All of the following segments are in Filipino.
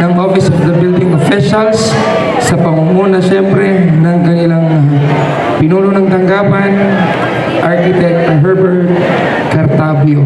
ng Office of the Building Officials sa pamumuna siyempre ng kanilang pinuno ng tanggapan, Architect Herbert Cartavio.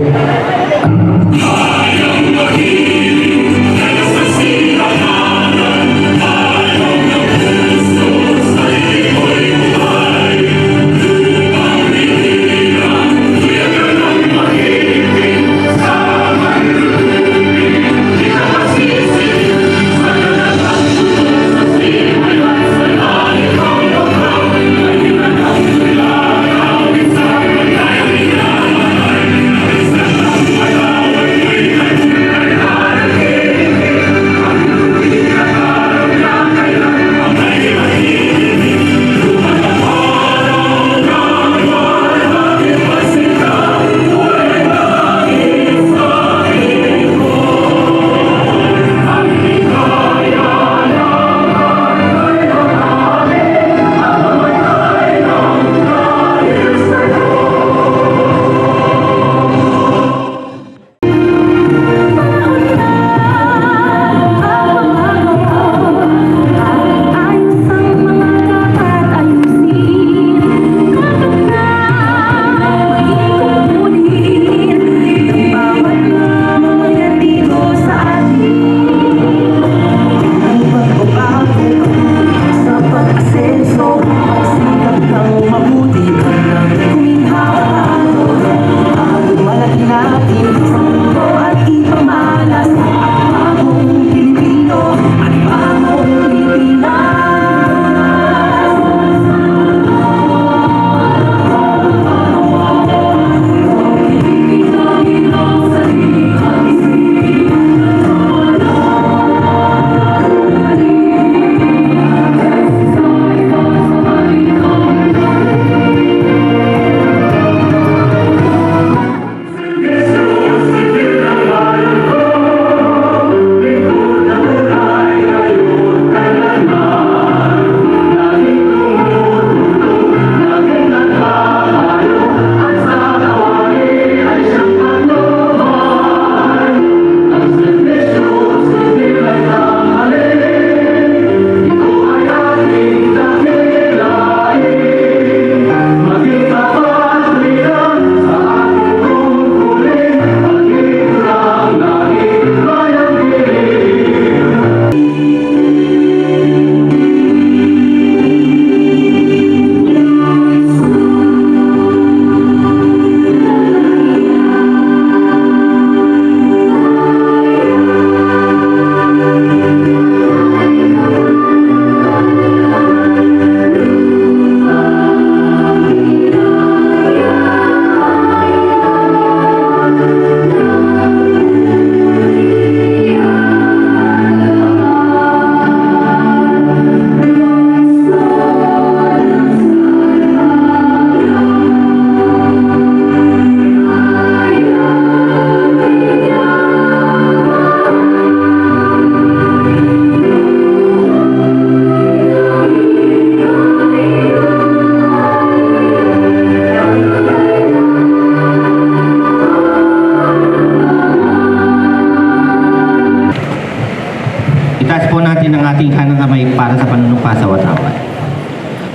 Itaas po natin ang ating kanang kamay para sa panunumpa sa watawan.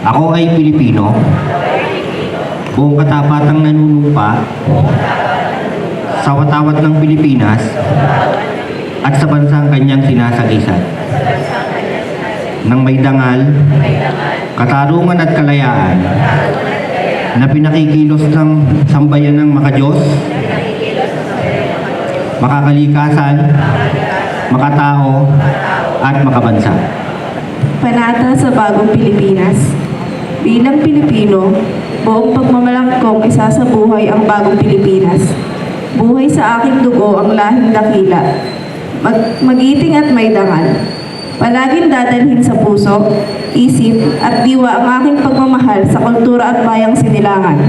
Ako ay Pilipino, buong katapatang nanunumpa sa watawat ng Pilipinas at sa bansang kanyang sinasagisan. Nang may dangal, katarungan at kalayaan na pinakikilos ng sambayan ng makadiyos, makakalikasan, makatao, at makabansa. Panata sa Bagong Pilipinas Bilang Pilipino, buong pagmamalangkong isa sa buhay ang Bagong Pilipinas. Buhay sa aking dugo ang lahing dakila. Mag magiting at may dangal. Palaging dadalhin sa puso, isip at diwa ang aking pagmamahal sa kultura at bayang sinilangan.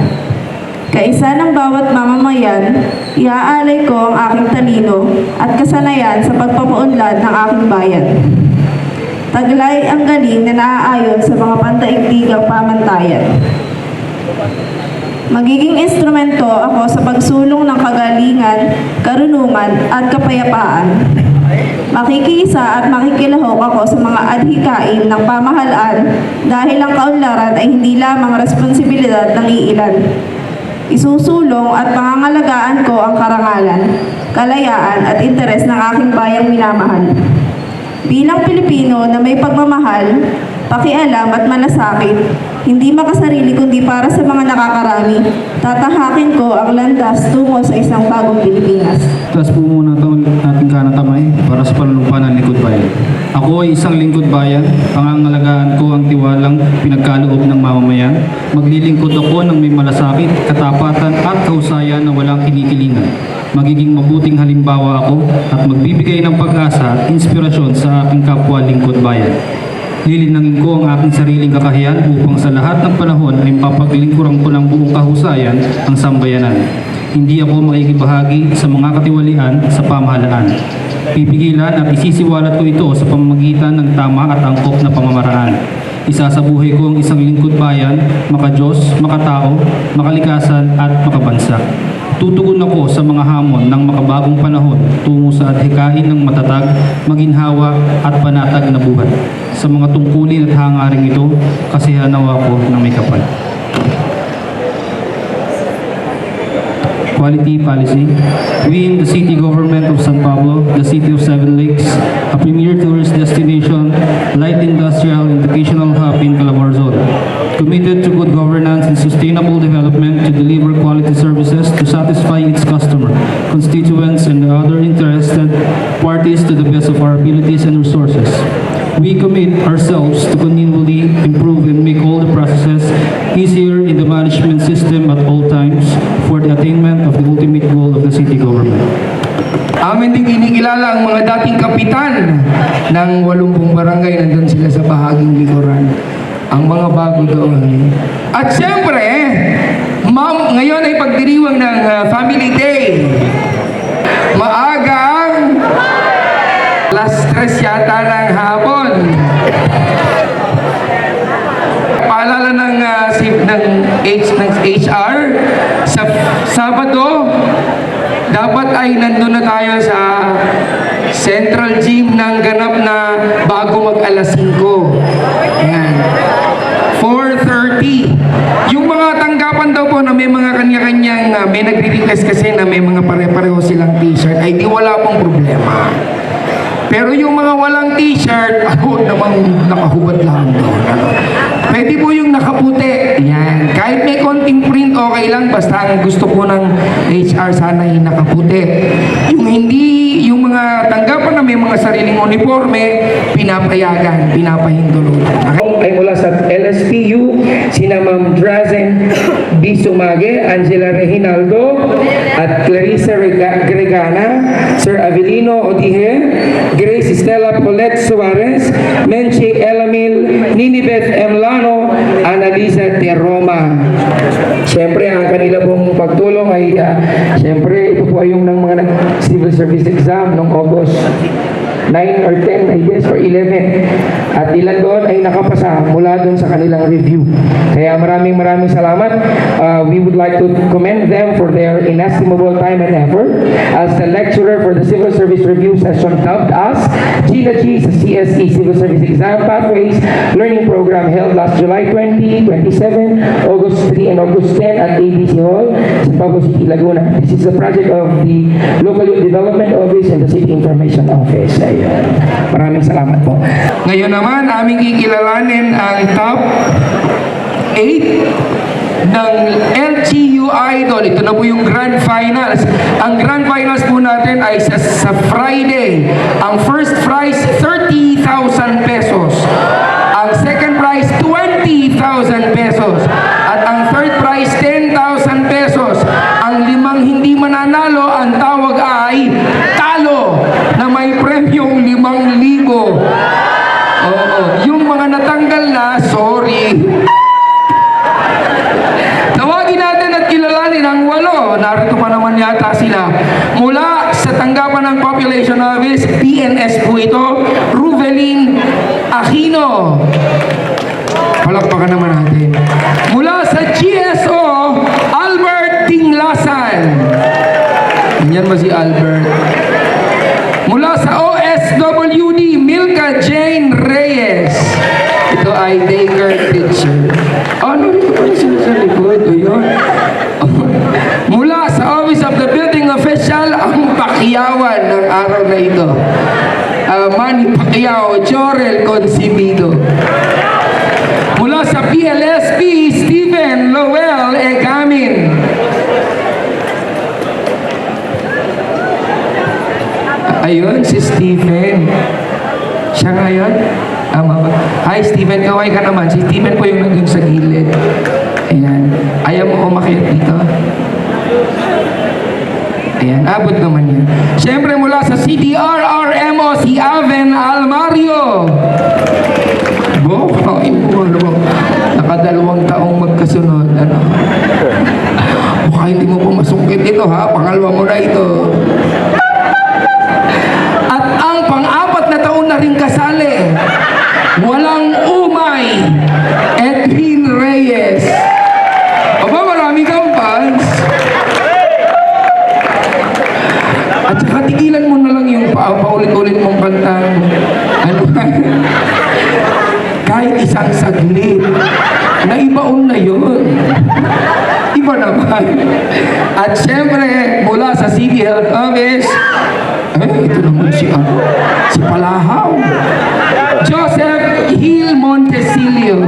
Kaisa ng bawat mamamayan, iaalay ko ang aking talino at kasanayan sa pagpapaunlad ng aking bayan. Taglay ang galing na naaayon sa mga pandaigdigang pamantayan. Magiging instrumento ako sa pagsulong ng kagalingan, karunungan at kapayapaan Makikisa at makikilahok ako sa mga adhikain ng pamahalaan dahil ang kaunlaran ay hindi lamang responsibilidad ng iilan. Isusulong at pangangalagaan ko ang karangalan, kalayaan at interes ng aking bayang minamahal. Bilang Pilipino na may pagmamahal, pakialam at malasakit, hindi makasarili kundi para sa mga nakakarami, tatahakin ko ang landas tungo sa isang bagong Pilipinas. Taas po muna ating kanang kamay para sa panunumpa ng lingkod bayan. Ako ay isang lingkod bayan, pangangalagaan ko ang tiwalang pinagkaloob ng mamamayan. Maglilingkod ako ng may malasakit, katapatan at kahusayan na walang kinikilingan. Magiging mabuting halimbawa ako at magbibigay ng pag-asa at inspirasyon sa aking kapwa lingkod bayan. Lilinangin ko ang aking sariling kakahiyan upang sa lahat ng panahon ay mapaglingkuran ko ng buong kahusayan ang sambayanan. Hindi ako makikibahagi sa mga katiwalian sa pamahalaan. Pipigilan at isisiwalat ko ito sa pamamagitan ng tama at angkop na pamamaraan. Isasabuhay ko ang isang lingkod bayan, makajos, makatao, makalikasan at makabansa. Tutugon ako sa mga hamon ng makabagong panahon tungo sa adhikain ng matatag, maginhawa at panatag na buhay. Sa mga tungkulin at hangaring ito, kasihanaw ako ng may kapal. Quality policy. We in the city government of San Pablo, the city of Seven Lakes, a premier tourist destination, light industrial and educational hub in Calabarzon, committed to good governance and sustainable development to deliver quality services to satisfy its customer, constituents, and other interested parties to the best of our abilities and resources. We commit ourselves to continually kapitan ng 80 barangay nandun sila sa bahaging likuran. Ang mga bago doon. At siyempre, ma'am, ngayon ay pagdiriwang ng uh, Family Day. Maagang last stress yata ng hapon. Paalala ng, uh, si, ng, H, ng HR sa Sabado, dapat ay nandun na tayo sa Central Gym ng ganap na bago mag alas 5. Ayan. 4.30. Yung mga tanggapan daw po na may mga kanya-kanyang, uh, may nagre-request kasi na may mga pare-pareho silang t-shirt, ay di wala pong problema. Pero yung mga walang t-shirt, ako namang nakahubad lang doon. Pwede po yung nakaputi. Yan. Kahit may konting print, okay lang. Basta ang gusto po ng HR sana ay nakaputi. Yung hindi, yung mga tanggapan na may mga sariling uniforme, pinapayagan, pinapahintulutan. Ako ay mula sa LSPU, sina Ma'am Drazen B. Sumage, Angela Reginaldo, at Clarissa Rega- Gregana, Sir Avelino Odihe, Grace Estela Paulette Suarez, Menchi Elamil, Ninibeth M. Siyempre, ang kanila pong pagtulong ay, ah, siyempre, ito po ay yung ng mga civil service exam noong August 9 or 10, I guess, or 11. At ilan doon ay nakapasa mula doon sa kanilang review. Kaya maraming maraming salamat. Uh, we would like to commend them for their inestimable time and effort. As the lecturer for the Civil Service Review session dubbed us, Gina G sa CSE Civil Service Exam Pathways Learning Program held last July 20, 27, August 3, and August 10 at ABC Hall sa Pablo City, Laguna. This is a project of the Local Development Office and the City Information Office. Maraming salamat po. Ngayon naman, aming kikilalanin ang top 8 ng LGU Idol. Ito na po yung Grand Finals. Ang Grand Finals po natin ay sa, sa Friday. Ang first prize, 30,000 pesos. Ang second prize, 20,000 pesos. At ang third prize, 10,000 pesos. Ang limang hindi mananalo, ang tawag ay talo na may premyong 5,000. Oo. Yung mga natanggal na, sorry. Tawagin natin at kilalanin ang walo. Narito pa naman yata sila. Mula sa tanggapan ng Population Office, PNS po ito, Ruvelin Aquino. Palakpakan naman natin. Mula sa GSO, Albert Tinglasan. Yan ba si Albert? Mula sa OM, Sarah Jane Reyes. Ito ay daycare teacher. Oh, narito pala sila sa likod. O. Mula sa Office of the Building Official, ang pakyawan ng araw na ito. Uh, Manny Pacquiao, Jorel Concebido. Mula sa PLSP, Stephen Lowell Egamin. Ayun, si Stephen. Siya ngayon? Tama ba? Hi, Stephen. Kaway ka naman. Si Stephen po yung nandun sa gilid. Ayan. Ayaw mo umakyat dito. Ayan, abot naman yan. Siyempre mula sa CDRRMO, si Aven Almario. Bo, ay mo, ano ba? Nakadalawang taong magkasunod. Ano? Mukha hindi mo po masungkit ito ha. Pangalawa mo na ito. yon. At syempre, mula sa City Health Office, eh, ito naman si ano, si Palahaw. Joseph Hill Montesilio.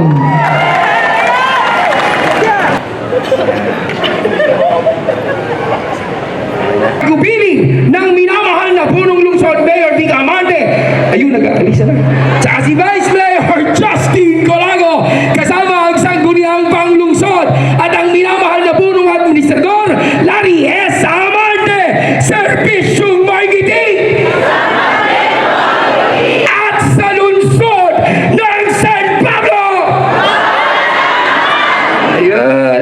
Gubili ng minamahal na punong lungsod, Mayor Dick Amante. Ayun, nag-aalisa na. Tsaka si Val